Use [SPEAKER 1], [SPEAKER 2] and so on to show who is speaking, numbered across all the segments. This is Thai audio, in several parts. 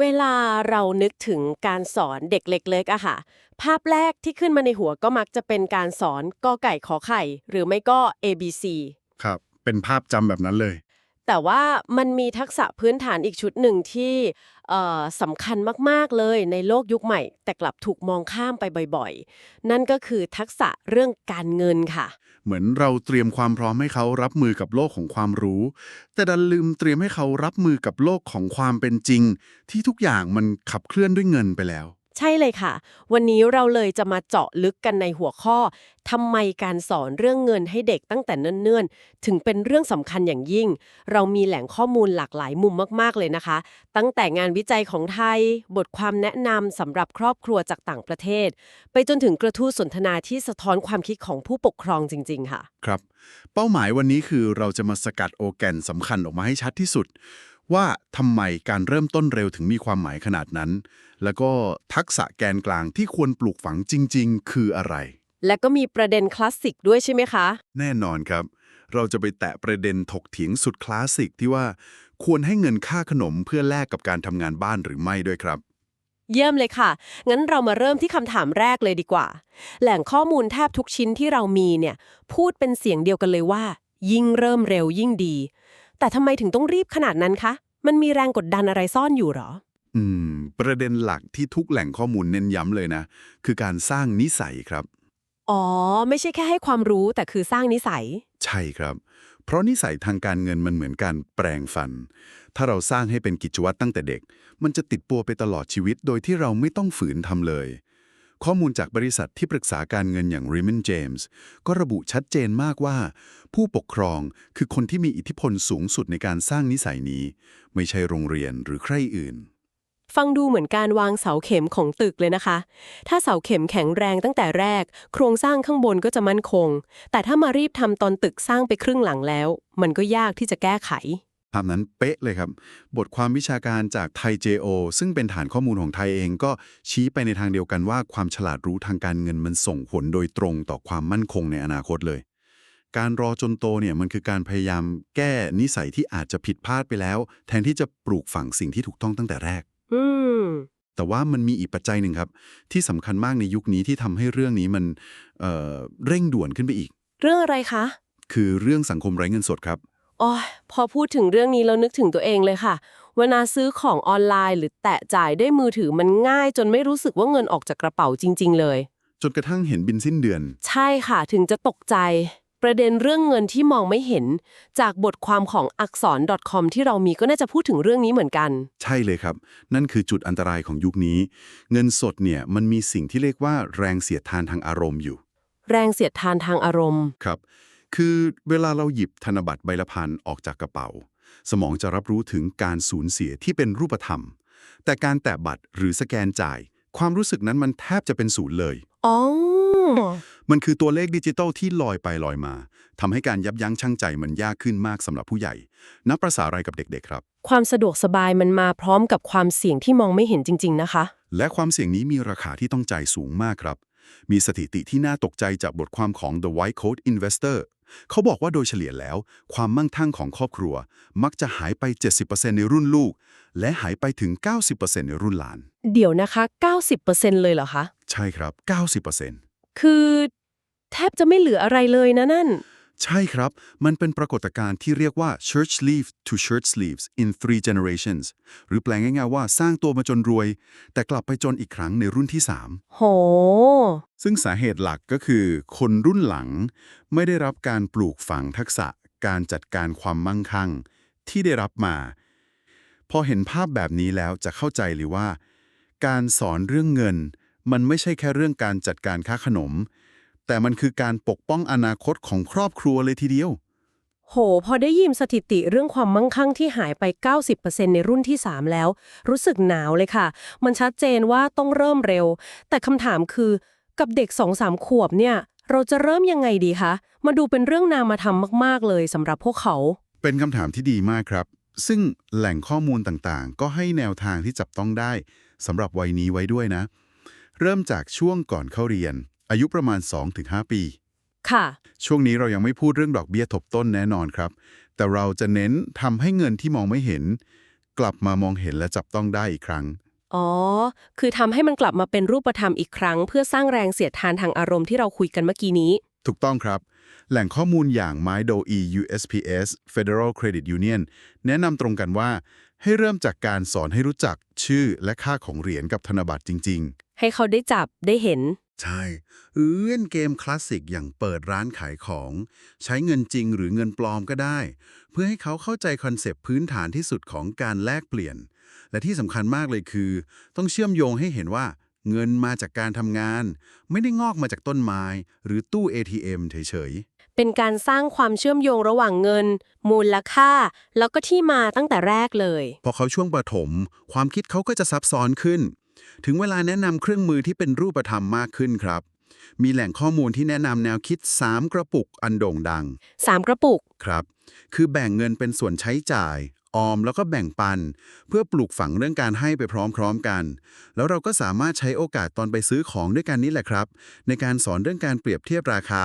[SPEAKER 1] เวลาเรานึกถึงการสอนเด็กเล็กๆอะค่ะ ภาพแรกที่ขึ้นมาในหัวก็มักจะเป็นการสอนกอไก่ขอไข่ หรือไม่ก็ A B C
[SPEAKER 2] ครับ เป็นภาพจำแบบนั้นเลย
[SPEAKER 1] แต่ว่ามันมีทักษะพื้นฐานอีกชุดหนึ่งที่สำคัญมากๆเลยในโลกยุคใหม่ แต่กลับถูกมองข้ามไปบ่อยๆ นั่นก็คือทักษะเรื่องการเงินค่ะ
[SPEAKER 2] เหมือนเราเตรียมความพร้อมให้เขารับมือกับโลกของความรู้ แต่ดันลืมเตรียมให้เขารับมือกับโลกของความเป็นจริง ที่ทุกอย่างมันขับเคลื่อนด้วยเงินไปแล้ว
[SPEAKER 1] ใช่เลยค่ะ วันนี้เราเลยจะมาเจาะลึกกันในหัวข้อทำไมการสอนเรื่องเงินให้เด็กตั้งแต่เนิ่นๆ ถึงเป็นเรื่องสำคัญอย่างยิ่ง เรามีแหล่งข้อมูลหลากหลายมุมมากๆเลยนะคะ ตั้งแต่งานวิจัยของไทย บทความแนะนำสำหรับครอบครัวจากต่างประเทศ ไปจนถึงกระทู้สนทนาที่สะท้อนความคิดของผู้ปกครองจริง ๆ ค่ะ
[SPEAKER 2] ครับ เป้าหมายวันนี้คือเราจะมาสกัดโอแกนสำคัญออกมาให้ชัดที่สุด ว่าทำไมการเริ่มต้นเร็วถึงมีความหมายขนาดนั้น แล้วก็ทักษะแกนกลางที่ควรปลูกฝังจริง ๆ คืออะไร
[SPEAKER 1] และก็มีประเด็นคลาสสิกด้วยใช่ไหมคะ
[SPEAKER 2] แน่นอนครับ เราจะไปแตะประเด็นถกเถียงสุดคลาสสิกที่ว่าควรให้เงินค่าขนมเพื่อแลกกับการทำงานบ้านหรือไม่ด้วยครับ
[SPEAKER 1] เยี่ยมเลยค่ะ งั้นเรามาเริ่มที่คำถามแรกเลยดีกว่า แหล่งข้อมูลแทบทุกชิ้นที่เรามีเนี่ย พูดเป็นเสียงเดียวกันเลยว่า ยิ่งเริ่มเร็วยิ่งดี แต่ทำไมถึงต้องรีบขนาดนั้นคะ มันมีแรงกดดันอะไรซ่อนอยู่หรอ
[SPEAKER 2] อืม ประเด็นหลักที่ทุกแหล่งข้อมูลเน้นย้ำเลยนะ คือการสร้างนิสัยครับ
[SPEAKER 1] อ๋อ ไม่ใช่แค่ให้ความรู้แต่คือสร้างนิสัย
[SPEAKER 2] ใช่ครับ เพราะนิสัยทางการเงินมันเหมือนการแปลงฟัน ถ้าเราสร้างให้เป็นกิจวัตรตั้งแต่เด็ก มันจะติดปัวไปตลอดชีวิตโดยที่เราไม่ต้องฝืนทำเลย ข้อมูลจากบริษัทที่ปรึกษาการเงินอย่าง Raymond James ก็ระบุชัดเจนมากว่า ผู้ปกครองคือคนที่มีอิทธิพลสูงสุดในการสร้างนิสัยนี้ ไม่ใช่โรงเรียนหรือใครอื่น
[SPEAKER 1] ฟังดูเหมือนการวางเสาเข็มของตึกเลยนะคะ ถ้าเสาเข็มแข็งแรงตั้งแต่แรก โครงสร้างข้างบนก็จะมั่นคง แต่ถ้ามารีบทำตอนตึกสร้างไปครึ่งหลังแล้ว มันก็ยากที่จะแก้ไข
[SPEAKER 2] ภาพนั้นเป๊ะเลยครับ บทความวิชาการจากไทย JO ซึ่งเป็นฐานข้อมูลของไทยเองก็ชี้ไปในทางเดียวกันว่าความฉลาดรู้ทางการเงินมันส่งผลโดยตรงต่อความมั่นคงในอนาคตเลย การรอจนโตเนี่ยมันคือการพยายามแก้นิสัยที่อาจจะผิดพลาดไปแล้ว แทนที่จะปลูกฝังสิ่งที่ถูกต้องตั้งแต่แรก
[SPEAKER 1] อืม
[SPEAKER 2] แต่ว่ามันมีอีกปัจจัยหนึ่งครับ ที่สำคัญมากในยุคนี้ที่ทำให้เรื่องนี้มันเอ่อเร่งด่วนขึ้นไปอีก
[SPEAKER 1] เรื่องอะไรคะ
[SPEAKER 2] คือเรื่องสังคมไร้เงินสดครับ
[SPEAKER 1] อ๋อพอพูดถึงเรื่องนี้แล้วนึกถึงตัวเองเลยค่ะ เวลาซื้อของออนไลน์ หรือแตะจ่ายด้วยมือถือมันง่าย จนไม่รู้สึกว่าเงินออกจากกระเป๋าจริง ๆ เลย
[SPEAKER 2] จนกระทั่งเห็นบินสิ้นเดือน
[SPEAKER 1] ใช่ค่ะถึงจะตกใจ ประเด็นเรื่องเงินที่มองไม่เห็น จากบทความของอักษร .com ที่เรามีก็น่าจะพูดถึงเรื่องนี้เหมือนกัน
[SPEAKER 2] ใช่เลยครับ นั่นคือจุดอันตรายของยุคนี้ เงินสดเนี่ยมันมีสิ่งที่เรียกว่าแรงเสียดทานทางอารมณ์อยู่
[SPEAKER 1] แรงเสียดทานทางอารมณ์
[SPEAKER 2] ครับ คือเวลาเราหยิบธนบัตรใบละพันออกจากกระเป๋า สมองจะรับรู้ถึงการสูญเสียที่เป็นรูปธรรม แต่การแตะบัตรหรือสแกนจ่าย ความรู้สึกนั้นมันแทบจะเป็นศูนย์เลย
[SPEAKER 1] อ๋อ
[SPEAKER 2] มันคือตัวเลขดิจิตอลที่ลอยไปลอยมาทำให้การยับยั้งชั่งใจมันยากขึ้นมากสำหรับผู้ใหญ่ นับประสาอะไรกับเด็กๆครับ
[SPEAKER 1] ความสะดวกสบายมันมาพร้อมกับความเสี่ยงที่มองไม่เห็นจริง ๆ นะคะ
[SPEAKER 2] และความเสี่ยงนี้มีราคาที่ต้องจ่ายสูงมากครับ มีสถิติที่น่าตกใจจากบทความของ The White Coat Investor เขาบอกว่าโดยเฉลี่ยแล้ว ความมั่งคั่งของครอบครัว มักจะหายไป 70%ในรุ่นลูก และหายไปถึง 90%ในรุ่นหลาน
[SPEAKER 1] เดี๋ยวนะคะ 90%เลยเหรอคะ
[SPEAKER 2] ใช่ครับ 90%
[SPEAKER 1] คือ แทบจะไม่เหลืออะไรเลยนะนั่น
[SPEAKER 2] ใช่ครับ มันเป็นปรากฏการณ์ที่เรียกว่า shirt sleeve to shirt sleeves in three generations หรือแปลงง่ายๆว่าสร้างตัวมาจนรวย แต่กลับไปจนอีกครั้งในรุ่นที่ 3
[SPEAKER 1] โห
[SPEAKER 2] ซึ่งสาเหตุหลักก็คือ คนรุ่นหลัง ไม่ได้รับการปลูกฝังทักษะการจัดการความมั่งคั่ง ที่ได้รับมา พอเห็นภาพแบบนี้แล้วจะเข้าใจเลยว่า การสอนเรื่องเงิน มันไม่ใช่แค่เรื่องการจัดการค่าขนม แต่มันคือการปกป้องอนาคตของครอบครัวเลยทีเดียว
[SPEAKER 1] โห พอได้ยินสถิติเรื่องความมั่งคั่งที่หายไป 90%ในรุ่นที่ 3 แล้ว รู้สึกหนาวเลยค่ะ มันชัดเจนว่าต้องเริ่มเร็ว แต่คำถามคือกับเด็ก 2-3 ขวบเนี่ย เราจะเริ่มยังไงดีคะมาดูเป็นเรื่องนามธรรมมาก ๆ เลยสำหรับพวกเขา
[SPEAKER 2] เป็นคำถามที่ดีมากครับ ซึ่งแหล่งข้อมูลต่างๆ ก็ให้แนวทางที่จับต้องได้สำหรับวัยนี้ไว้ด้วยนะ เริ่มจากช่วงก่อนเข้าเรียน อายุประมาณ 2-5 ปี
[SPEAKER 1] ค่ะ
[SPEAKER 2] ช่วงนี้เรายังไม่พูดเรื่องดอกเบี้ยทบต้นแน่นอนครับ แต่เราจะเน้นทำให้เงินที่มองไม่เห็น กลับมามองเห็นและจับต้องได้อีกครั้ง
[SPEAKER 1] อ๋อ คือทำให้มันกลับมาเป็นรูปธรรมอีกครั้ง เพื่อสร้างแรงเสียดทานทางอารมณ์ที่เราคุยกันเมื่อกี้นี้
[SPEAKER 2] ถูกต้องครับ แหล่งข้อมูลอย่าง MyDoe USPS Federal Credit Union แนะนำตรงกันว่า ให้เริ่มจากการสอนให้รู้จักชื่อและค่าของเหรียญกับธนบัตรจริง
[SPEAKER 1] ให้เขาได้จับได้เห็น
[SPEAKER 2] ๆ ใช่หรือเล่นเกมคลาสสิกอย่างเปิดร้านขายของ ใช้เงินจริงหรือเงินปลอมก็ได้ เพื่อให้เขาเข้าใจคอนเซปต์พื้นฐานที่สุดของการแลกเปลี่ยน และที่สำคัญมากเลยคือ ต้องเชื่อมโยงให้เห็นว่า เงินมาจากการทำงาน ไม่ได้งอกมาจากต้นไม้ หรือตู้ ATM เฉยๆ
[SPEAKER 1] เป็นการสร้างความเชื่อมโยงระหว่างเงิน มูลค่า แล้วก็ที่มาตั้งแต่แรกเลย
[SPEAKER 2] พอเขาช่วงประถม ความคิดเขาก็จะซับซ้อนขึ้น ถึงเวลาแนะนำเครื่องมือที่เป็นรูปธรรมมากขึ้นครับ มีแหล่งข้อมูลที่แนะนำแนวคิด 3 กระปุกอันโด่งดัง
[SPEAKER 1] 3 กระปุก
[SPEAKER 2] ครับ คือแบ่งเงินเป็นส่วนใช้จ่าย ออมแล้วก็แบ่งปัน เพื่อปลูกฝังเรื่องการให้ไปพร้อมๆกัน แล้วเราก็สามารถใช้โอกาสตอนไปซื้อของด้วยกันนี่แหละครับ ในการสอนเรื่องการเปรียบเทียบราคา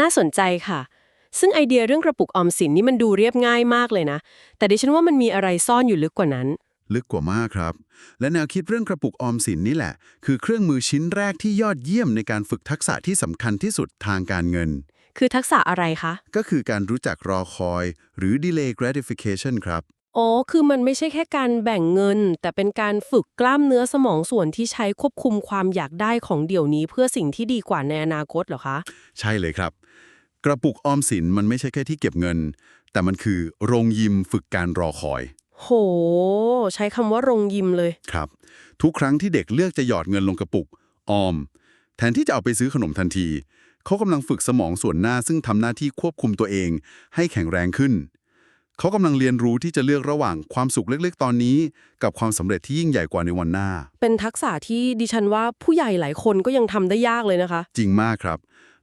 [SPEAKER 1] น่าสนใจค่ะซึ่งไอเดียเรื่องกระปุกออมสินนี่มันดูเรียบง่ายมากเลยนะ แต่ดิฉันว่ามันมีอะไรซ่อนอยู่ลึกกว่านั้น
[SPEAKER 2] ลึกกว่ามากครับ และแนวคิดเรื่องกระปุกออมสินนี่แหละ คือเครื่องมือชิ้นแรกที่ยอดเยี่ยมในการฝึกทักษะที่สำคัญที่สุดทางการเงิน
[SPEAKER 1] คือทักษะอะไรคะ
[SPEAKER 2] ก็คือการรู้จักรอคอย หรือ delay gratification ครับ
[SPEAKER 1] อ๋อ คือมันไม่ใช่แค่การแบ่งเงิน แต่เป็นการฝึกกล้ามเนื้อสมองส่วนที่ใช้ควบคุมความอยากได้ของเดี๋ยวนี้ เพื่อสิ่งที่ดีกว่าในอนาคตเหรอคะ
[SPEAKER 2] ใช่เลยครับ กระปุกออมสินมันไม่ใช่แค่ที่เก็บเงิน แต่มันคือโรงยิมฝึกการรอคอย
[SPEAKER 1] โห ใช้คำว่าโรงยิมเลย
[SPEAKER 2] ครับ ทุกครั้งที่เด็กเลือกจะหยอดเงินลงกระปุก ออม แทนที่จะเอาไปซื้อขนมทันที เขากำลังฝึกสมองส่วนหน้าซึ่งทำหน้าที่ควบคุมตัวเอง ให้แข็งแรงขึ้น เขากำลังเรียนรู้ที่จะเลือกระหว่างความสุขเล็กๆ ตอนนี้ กับความสำเร็จที่ยิ่งใหญ่กว่าในวันหน้า
[SPEAKER 1] เป็นทักษะที่ดิฉันว่าผู้ใหญ่หลายคนก็ยังทำได้ยากเลยนะคะ
[SPEAKER 2] จริงมากครับ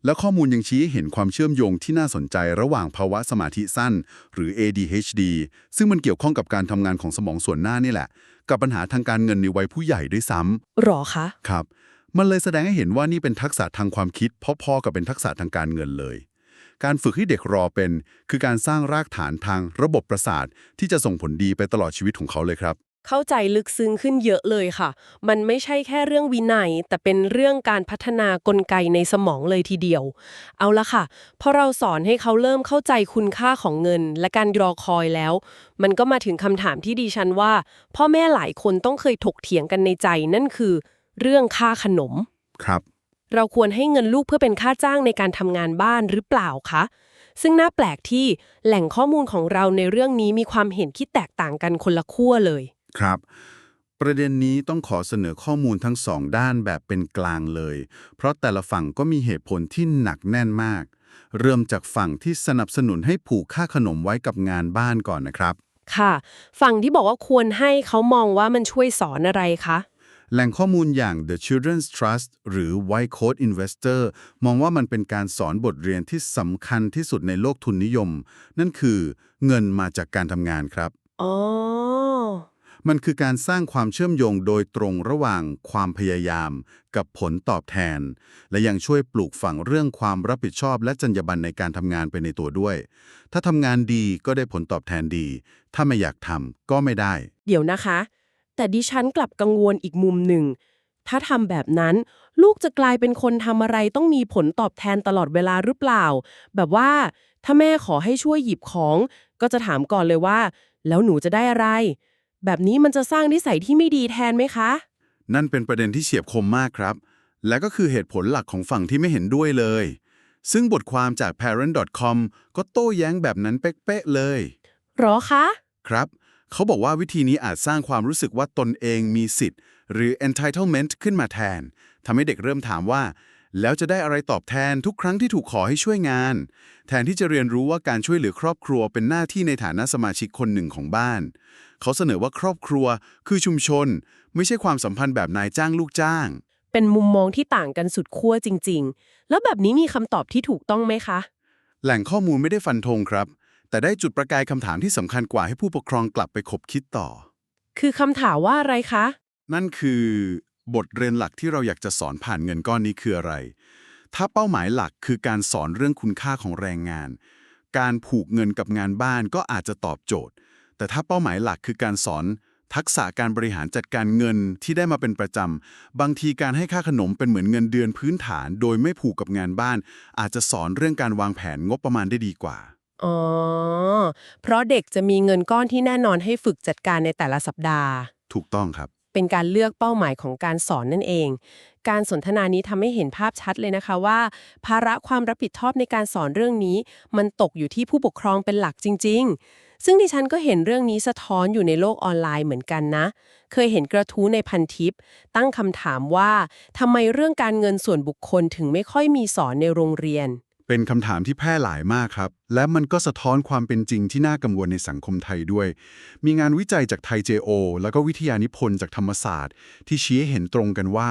[SPEAKER 2] และข้อมูลยังชี้ให้เห็นความเชื่อมโยงที่น่าสนใจระหว่างภาวะสมาธิสั้น หรือ ADHD ซึ่งมันเกี่ยวข้องกับการทำงานของสมองส่วนหน้านี่แหละ กับปัญหาทางการเงินในวัยผู้ใหญ่ด้วยซ้ำ
[SPEAKER 1] หรอคะ
[SPEAKER 2] ครับ มันเลยแสดงให้เห็นว่านี่เป็นทักษะทางความคิดพอๆกับเป็นทักษะทางการเงินเลย การฝึกให้เด็กรอเป็น คือการสร้างรากฐานทางระบบประสาทที่จะส่งผลดีไปตลอดชีวิตของเขาเลยครับ
[SPEAKER 1] เข้าใจลึกซึ้งขึ้นเยอะเลยค่ะ มันไม่ใช่แค่เรื่องวินัย แต่เป็นเรื่องการพัฒนากลไกในสมองเลยทีเดียว เอาละค่ะ พอเราสอนให้เขาเริ่มเข้าใจคุณค่าของเงิน และการรอคอยแล้ว มันก็มาถึงคำถามที่ดิฉันว่า พ่อแม่หลายคนต้องเคยถกเถียงกันในใจนั่นคือ เรื่องค่าขนม
[SPEAKER 2] ครับ
[SPEAKER 1] เราควรให้เงินลูกเพื่อเป็นค่าจ้างในการทำงานบ้านหรือเปล่าคะซึ่งน่าแปลกที่แหล่งข้อมูลของเราในเรื่องนี้มีความเห็นที่แตกต่างกันคนละขั้วเลย
[SPEAKER 2] ครับ ประเด็นนี้ต้องขอเสนอข้อมูลทั้งสองด้านแบบเป็นกลางเลย เพราะแต่ละฝั่งก็มีเหตุผลที่หนักแน่นมาก เริ่มจากฝั่งที่สนับสนุนให้ผูกค่าขนมไว้กับงานบ้านก่อนนะครับ
[SPEAKER 1] ค่ะ ฝั่งที่บอกว่าควรให้เขามองว่ามันช่วยสอนอะไรคะ
[SPEAKER 2] แหล่งข้อมูลอย่าง The Children's Trust หรือ White Coat Investor มองว่ามันเป็นการสอนบทเรียนที่สำคัญที่สุดในโลกทุนนิยม นั่นคือเงินมาจากการทำงานครับ
[SPEAKER 1] อ๋อ
[SPEAKER 2] มันคือการสร้างความเชื่อมโยงโดยตรงระหว่างความพยายาม กับผลตอบแทน และยังช่วยปลูกฝังเรื่องความรับผิดชอบ และจรรยาบรรณในการทำงานไปในตัวด้วย ถ้าทำงานดีก็ได้ผลตอบแทนดี ถ้าไม่อยากทำก็ไม่ได้
[SPEAKER 1] เดี๋ยวนะคะ แต่ดิฉันกลับกังวลอีกมุมหนึ่ง ถ้าทำแบบนั้นลูกจะกลายเป็นคนทำอะไรต้องมีผลตอบแทนตลอดเวลาหรือเปล่า แบบว่าถ้าแม่ขอให้ช่วยหยิบของ ก็จะถามก่อนเลยว่า แล้วหนูจะได้อะไร แบบนี้มันจะสร้างนิสัยที่ไม่ดีแทนไหมคะ
[SPEAKER 2] นั่นเป็นประเด็นที่เฉียบคมมากครับ และก็คือเหตุผลหลักของฝั่งที่ไม่เห็นด้วยเลย ซึ่งบทความจาก parent.com ก็โต้แย้งแบบนั้นเป๊ะๆเลย
[SPEAKER 1] หรอคะ
[SPEAKER 2] ครับ เขาบอกว่าวิธีนี้อาจสร้างความรู้สึกว่าตนเองมีสิทธิ์ หรือ entitlement ขึ้นมาแทนทำให้เด็กเริ่มถามว่า แล้วจะได้อะไรตอบแทนทุกครั้งที่ถูกขอให้ช่วยงาน แทนที่จะเรียนรู้ว่าการช่วยเหลือครอบครัวเป็นหน้าที่ในฐานะสมาชิกคนหนึ่งของบ้าน เขาเสนอว่าครอบครัวคือชุมชน ไม่ใช่ความสัมพันธ์แบบนายจ้างลูกจ้าง
[SPEAKER 1] เป็นมุมมองที่ต่างกันสุดขั้วจริง ๆ แล้วแบบนี้มีคำตอบที่ถูกต้องไหมคะ
[SPEAKER 2] แหล่งข้อมูลไม่ได้ฟันธงครับ แต่ได้จุดประกายคำถามที่สำคัญกว่าให้ผู้ปกครองกลับไปคบคิดต่อ
[SPEAKER 1] คือคำถามว่าอะไรคะ
[SPEAKER 2] นั่นคือ บทเรียนหลักที่เราอยากจะสอนผ่านเงินก้อนนี้คืออะไร ถ้าเป้าหมายหลักคือการสอนเรื่องคุณค่าของแรงงาน การผูกเงินกับงานบ้านก็อาจจะตอบโจทย์
[SPEAKER 3] แต่ถ้าเป้าหมายหลักคือการสอน ทักษะการบริหารจัดการเงินที่ได้มาเป็นประจำ บางทีการให้ค่าขนมเป็นเหมือนเงินเดือนพื้นฐาน โดยไม่ผูกกับงานบ้าน อาจจะสอนเรื่องการวางแผนงบประมาณได้ดีกว่า
[SPEAKER 1] อ๋อ เพราะเด็กจะมีเงินก้อนที่แน่นอนให้ฝึกจัดการในแต่ละสัปดาห์
[SPEAKER 3] ถูกต้องครับ
[SPEAKER 1] เป็นการเลือกเป้าหมายของการสอนนั่นเอง การสนทนานี้ทำให้เห็นภาพชัดเลยนะคะว่า ภาระความรับผิดชอบในการสอนเรื่องนี้ มันตกอยู่ที่ผู้ปกครองเป็นหลักจริง ๆ ซึ่งดิฉันก็เห็นเรื่องนี้สะท้อนอยู่ในโลกออนไลน์เหมือนกันนะ เคยเห็นกระทู้ในพันทิป ตั้งคำถามว่าทำไมเรื่องการเงินส่วนบุคคลถึงไม่ค่อยมีสอนในโรงเรียน
[SPEAKER 3] เป็นคำถามที่แพร่หลายมากครับ และมันก็สะท้อนความเป็นจริงที่น่ากังวลในสังคมไทยด้วย มีงานวิจัยจากไทย JO แล้วก็วิทยานิพนธ์จากธรรมศาสตร์ ที่ชี้ให้เห็นตรงกันว่า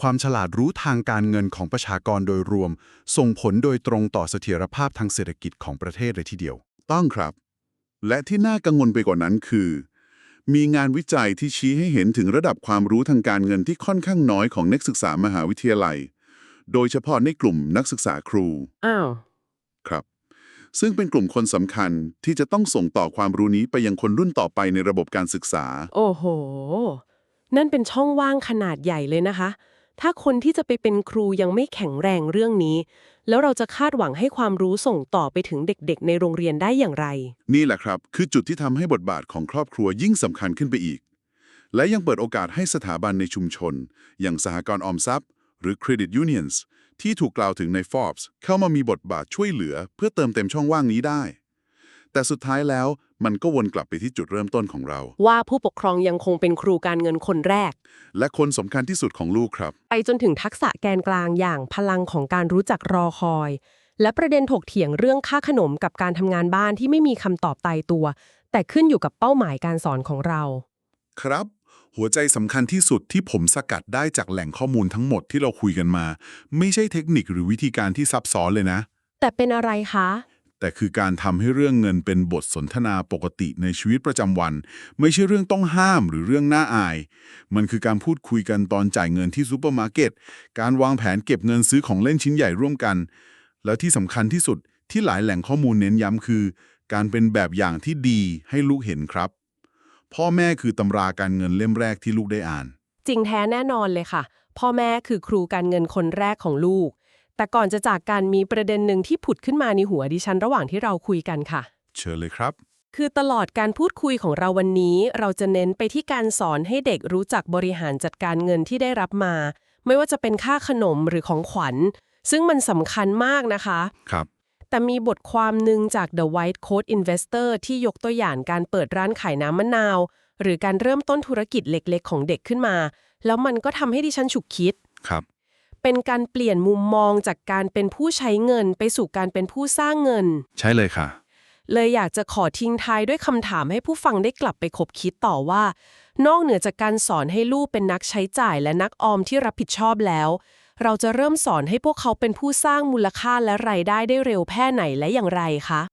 [SPEAKER 3] ความฉลาดรู้ทางการเงินของประชากรโดยรวม ส่งผลโดยตรงต่อเสถียรภาพทางเศรษฐกิจของประเทศเลยทีเดียว
[SPEAKER 2] ต้องครับ และที่น่ากังวลไปกว่านั้นคือ มีงานวิจัยที่ชี้ให้เห็นถึงระดับความรู้ทางการเงินที่ค่อนข้างน้อยของนักศึกษามหาวิทยาลัย โดยเฉพาะในกลุ่มนักศึกษาครู
[SPEAKER 1] อ้าว
[SPEAKER 2] ครับ ซึ่งเป็นกลุ่มคนสำคัญที่จะต้องส่งต่อความรู้นี้ไปยังคนรุ่นต่อไปในระบบการศึกษา
[SPEAKER 1] โอ้โห นั่นเป็นช่องว่างขนาดใหญ่เลยนะคะ ถ้าคนที่จะไปเป็นครูยังไม่แข็งแรงเรื่องนี้ แล้วเราจะคาดหวังให้ความรู้ส่งต่อไปถึงเด็กๆ ในโรงเรียนได้อย่างไร
[SPEAKER 2] นี่แหละครับ คือจุดที่ทำให้บทบาทของครอบครัวยิ่งสำคัญขึ้นไปอีก และยังเปิดโอกาสให้สถาบันในชุมชน อย่างสหกรณ์ออมทรัพย์ หรือ Credit Unions ที่ถูกกล่าวถึงใน Forbes เข้ามามีบทบาทช่วยเหลือ เพื่อเติมเต็มช่องว่างนี้ได้ แต่สุดท้ายแล้วมันก็วนกลับไปที่จุดเริ่มต้นของเรา
[SPEAKER 1] ว่าผู้ปกครองยังคงเป็นครูการเงินคนแรก
[SPEAKER 2] และคนสำคัญที่สุดของลูกครับ
[SPEAKER 1] ไปจนถึงทักษะแกนกลางอย่างพลังของการรู้จักรอคอย และประเด็นถกเถียงเรื่องค่าขนมกับการทำงานบ้านที่ไม่มีคำตอบตายตัว แต่ขึ้นอยู่กับเป้าหมายการสอนของเรา
[SPEAKER 2] ครับ หัวใจสำคัญที่สุดที่ผมสกัดได้จากแหล่งข้อมูลทั้งหมดที่เราคุยกันมา ไม่ใช่เทคนิคหรือวิธีการที่ซับซ้อนเลยนะ
[SPEAKER 1] แต่เป็นอะไรคะ
[SPEAKER 2] แต่คือการทำให้เรื่องเงินเป็นบทสนทนาปกติในชีวิตประจำวัน ไม่ใช่เรื่องต้องห้ามหรือเรื่องน่าอาย มันคือการพูดคุยกันตอนจ่ายเงินที่ซูเปอร์มาร์เก็ตการวางแผนเก็บเงินซื้อของเล่นชิ้นใหญ่ร่วมกัน แล้วที่สำคัญที่สุดที่หลายแหล่งข้อมูลเน้นย้ำคือ การเป็นแบบอย่างที่ดีให้ลูกเห็นครับ พ่อแม่คือตำราการเงินเล่มแรกที่ลูกได้อ่าน
[SPEAKER 1] จริงแท้แน่นอนเลยค่ะ พ่อแม่คือครูการเงินคนแรกของลูก แต่ก่อนจะจากการมีประเด็นหนึ่งที่ผุดขึ้นมาในหัวดิฉันระหว่างที่เราคุยกันค่ะ
[SPEAKER 2] เชิญเลยครับ
[SPEAKER 1] คือตลอดการพูดคุยของเราวันนี้ เราจะเน้นไปที่การสอนให้เด็กรู้จักบริหารจัดการเงินที่ได้รับมา ไม่ว่าจะเป็นค่าขนมหรือของขวัญ ซึ่งมันสำคัญมากนะคะ
[SPEAKER 2] ครับ
[SPEAKER 1] แต่มีบทความหนึ่งจาก The White Coat Investor ที่ยกตัวอย่างการเปิดร้านขายน้ำมะนาว หรือการเริ่มต้นธุรกิจเล็กๆ ของเด็กขึ้นมา แล้วมันก็ทำให้ดิฉันฉุกคิด
[SPEAKER 2] ครับ
[SPEAKER 1] เป็นการเปลี่ยนมุมมองจากการเป็นผู้ใช้เงินไปสู่การเป็นผู้สร้างเงิน
[SPEAKER 2] ใช่เลยค่ะ
[SPEAKER 1] เลยอยากจะขอทิ้งท้ายด้วยคำถามให้ผู้ฟังได้กลับไปคบคิดต่อว่า นอกเหนือจากการสอนให้ลูกเป็นนักใช้จ่ายและนักออมที่รับผิดชอบแล้ว เราจะเริ่มสอนให้พวกเขาเป็นผู้สร้างมูลค่าและรายได้ได้เร็วแค่ไหนและอย่างไรคะ